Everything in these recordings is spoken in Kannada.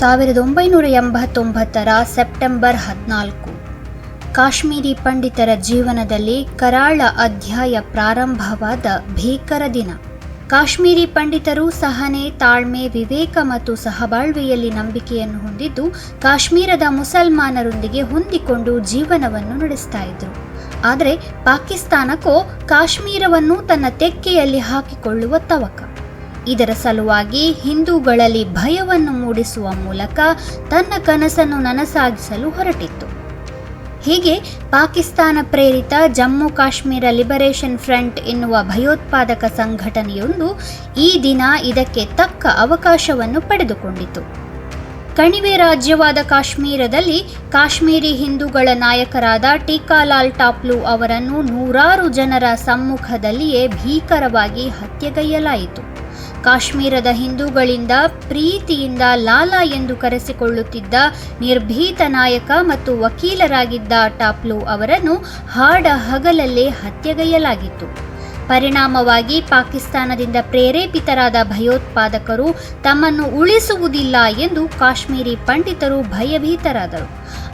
ಸಾವಿರದ ಒಂಬೈನೂರ ಎಂಬತ್ತೊಂಬತ್ತರ ಸೆಪ್ಟೆಂಬರ್ ಹದಿನಾಲ್ಕು. ಕಾಶ್ಮೀರಿ ಪಂಡಿತರ ಜೀವನದಲ್ಲಿ ಕರಾಳ ಅಧ್ಯಾಯ ಪ್ರಾರಂಭವಾದ ಭೀಕರ ದಿನ. ಕಾಶ್ಮೀರಿ ಪಂಡಿತರು ಸಹನೆ, ತಾಳ್ಮೆ, ವಿವೇಕ ಮತ್ತು ಸಹಬಾಳ್ವೆಯಲ್ಲಿ ನಂಬಿಕೆಯನ್ನು ಹೊಂದಿದ್ದು, ಕಾಶ್ಮೀರದ ಮುಸಲ್ಮಾನರೊಂದಿಗೆ ಹೊಂದಿಕೊಂಡು ಜೀವನವನ್ನು ನಡೆಸ್ತಾ ಇದ್ರು. ಆದರೆ ಪಾಕಿಸ್ತಾನಕ್ಕೂ ಕಾಶ್ಮೀರವನ್ನು ತನ್ನ ತೆಕ್ಕೆಯಲ್ಲಿ ಹಾಕಿಕೊಳ್ಳುವ ತವಕ. ಇದರ ಸಲುವಾಗಿ ಹಿಂದೂಗಳಲ್ಲಿ ಭಯವನ್ನು ಮೂಡಿಸುವ ಮೂಲಕ ತನ್ನ ಕನಸನ್ನು ನನಸಾಗಿಸಲು ಹೊರಟಿತ್ತು. ಹೀಗೆ ಪಾಕಿಸ್ತಾನ ಪ್ರೇರಿತ ಜಮ್ಮು ಕಾಶ್ಮೀರ ಲಿಬರೇಷನ್ ಫ್ರಂಟ್ ಎನ್ನುವ ಭಯೋತ್ಪಾದಕ ಸಂಘಟನೆಯೊಂದು ಈ ದಿನ ಇದಕ್ಕೆ ತಕ್ಕ ಅವಕಾಶವನ್ನು ಪಡೆದುಕೊಂಡಿತು. ಕಣಿವೆ ರಾಜ್ಯವಾದ ಕಾಶ್ಮೀರದಲ್ಲಿ ಕಾಶ್ಮೀರಿ ಹಿಂದೂಗಳ ನಾಯಕರಾದ ಟೀಕಾಲಾಲ್ ಟಾಪ್ಲು ಅವರನ್ನು ನೂರಾರು ಜನರ ಸಮ್ಮುಖದಲ್ಲಿಯೇ ಭೀಕರವಾಗಿ ಹತ್ಯೆಗೈಯಲಾಯಿತು. ಕಾಶ್ಮೀರದ ಹಿಂದೂಗಳಿಂದ ಪ್ರೀತಿಯಿಂದ ಲಾಲಾ ಎಂದು ಕರೆಸಿಕೊಳ್ಳುತ್ತಿದ್ದ ನಿರ್ಭೀತ ನಾಯಕ ಮತ್ತು ವಕೀಲರಾಗಿದ್ದ ಟಾಪ್ಲೋ ಅವರನ್ನು ಹಾಡ ಹಗಲಲ್ಲೇ ಹತ್ಯೆಗೈಯಲಾಗಿತ್ತು. ಪರಿಣಾಮವಾಗಿ ಪಾಕಿಸ್ತಾನದಿಂದ ಪ್ರೇರೇಪಿತರಾದ ಭಯೋತ್ಪಾದಕರು ತಮ್ಮನ್ನು ಉಳಿಸುವುದಿಲ್ಲ ಎಂದು ಕಾಶ್ಮೀರಿ ಪಂಡಿತರು ಭಯಭೀತರಾದರು.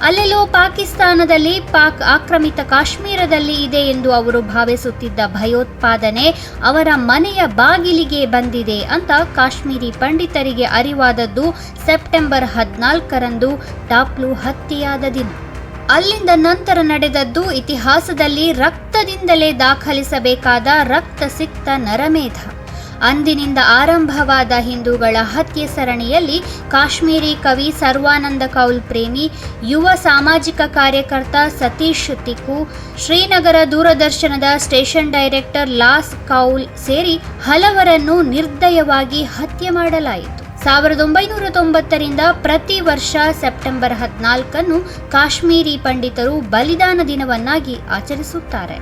ಅಲ್ಲೆಲ್ಲೋ ಪಾಕಿಸ್ತಾನದಲ್ಲಿ ಪಾಕ್ ಆಕ್ರಮಿತ ಕಾಶ್ಮೀರದಲ್ಲಿ ಇದೆ ಎಂದು ಅವರು ಭಾವಿಸುತ್ತಿದ್ದ ಭಯೋತ್ಪಾದನೆ ಅವರ ಮನೆಯ ಬಾಗಿಲಿಗೆ ಬಂದಿದೆ ಅಂತ ಕಾಶ್ಮೀರಿ ಪಂಡಿತರಿಗೆ ಅರಿವಾದದ್ದು ಸೆಪ್ಟೆಂಬರ್ ಹದಿನಾಲ್ಕರಂದು ಟಾಪ್ಲು ಹತ್ಯೆಯಾದ ದಿನ. ಅಲ್ಲಿಂದ ನಂತರ ನಡೆದದ್ದು ಇತಿಹಾಸದಲ್ಲಿ ರಕ್ತದಿಂದಲೇ ದಾಖಲಿಸಬೇಕಾದ ರಕ್ತ ಸಿಕ್ತ ನರಮೇಧ. ಅಂದಿನಿಂದ ಆರಂಭವಾದ ಹಿಂದೂಗಳ ಹತ್ಯೆ ಸರಣಿಯಲ್ಲಿ ಕಾಶ್ಮೀರಿ ಕವಿ ಸರ್ವಾನಂದ ಕೌಲ್ ಪ್ರೇಮಿ, ಯುವ ಸಾಮಾಜಿಕ ಕಾರ್ಯಕರ್ತ ಸತೀಶ್ ತಿಕ್ಕು, ಶ್ರೀನಗರ ದೂರದರ್ಶನದ ಸ್ಟೇಷನ್ ಡೈರೆಕ್ಟರ್ ಲಾಸ್ ಕೌಲ್ ಸೇರಿ ಹಲವರನ್ನು ನಿರ್ದಯವಾಗಿ ಹತ್ಯೆ ಮಾಡಲಾಯಿತು. ಸಾವಿರದ ಒಂಬೈನೂರ ತೊಂಬತ್ತರಿಂದ ಪ್ರತಿ ವರ್ಷ ಸೆಪ್ಟೆಂಬರ್ ಹದಿನಾಲ್ಕನ್ನು ಕಾಶ್ಮೀರಿ ಪಂಡಿತರು ಬಲಿದಾನ ದಿನವನ್ನಾಗಿ ಆಚರಿಸುತ್ತಾರೆ.